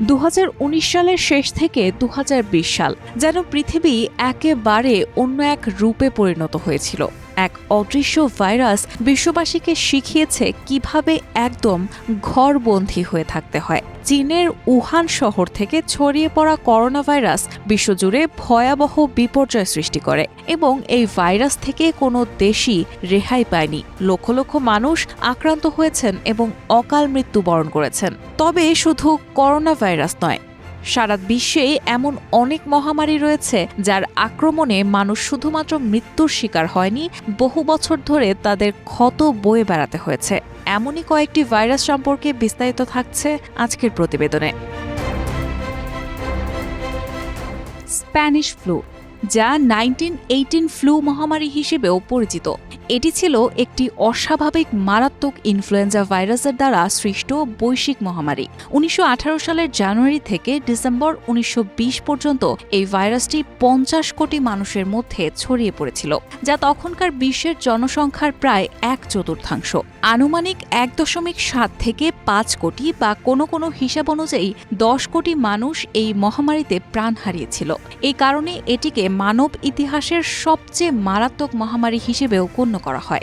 দু হাজার উনিশ সালের শেষ থেকে দু হাজার বিশ সাল, যেন পৃথিবী একেবারে অন্য এক রূপে পরিণত হয়েছিল। এক অদৃশ্য ভাইরাস বিশ্ববাসীকে শিখিয়েছে কীভাবে একদম ঘরবন্দী হয়ে থাকতে হয়। চীনের উহান শহর থেকে ছড়িয়ে পড়া করোনা ভাইরাস বিশ্বজুড়ে ভয়াবহ বিপর্যয় সৃষ্টি করে এবং এই ভাইরাস থেকে কোনো দেশই রেহাই পায়নি। লক্ষ লক্ষ মানুষ আক্রান্ত হয়েছেন এবং অকাল মৃত্যুবরণ করেছেন। তবে শুধু করোনা ভাইরাস নয় সারা বিশ্বে এমন অনেক মহামারী রয়েছে যার আক্রমণে মানুষ শুধুমাত্র মৃত্যুর শিকার হয়নি, বহু বছর ধরে তাদের ক্ষত বয়ে বেড়াতে হয়েছে। এমনই কয়েকটি ভাইরাস সম্পর্কে বিস্তারিত থাকছে আজকের প্রতিবেদনে। স্প্যানিশ ফ্লু যা নাইনটিন এইটিন ফ্লু মহামারী হিসেবেও পরিচিত। এটি ছিল একটি অস্বাভাবিক মারাত্মক ইনফ্লুয়েঞ্জা ভাইরাসের দ্বারা সৃষ্ট বৈশ্বিক মহামারী। উনিশশো আঠারো সালের জানুয়ারি থেকে ডিসেম্বর উনিশশো বিশ পর্যন্ত এই ভাইরাসটি পঞ্চাশ কোটি মানুষের মধ্যে ছড়িয়ে পড়েছিল, যা তখনকার বিশ্বের জনসংখ্যার প্রায় এক চতুর্থাংশ। আনুমানিক এক দশমিক সাত থেকে পাঁচ কোটি বা কোনো কোনো হিসাব অনুযায়ী দশ কোটি মানুষ এই মহামারীতে প্রাণ হারিয়েছিল। এই কারণে এটিকে মানব ইতিহাসের সবচেয়ে মারাত্মক মহামারী হিসেবেও গণ্য করা হয়।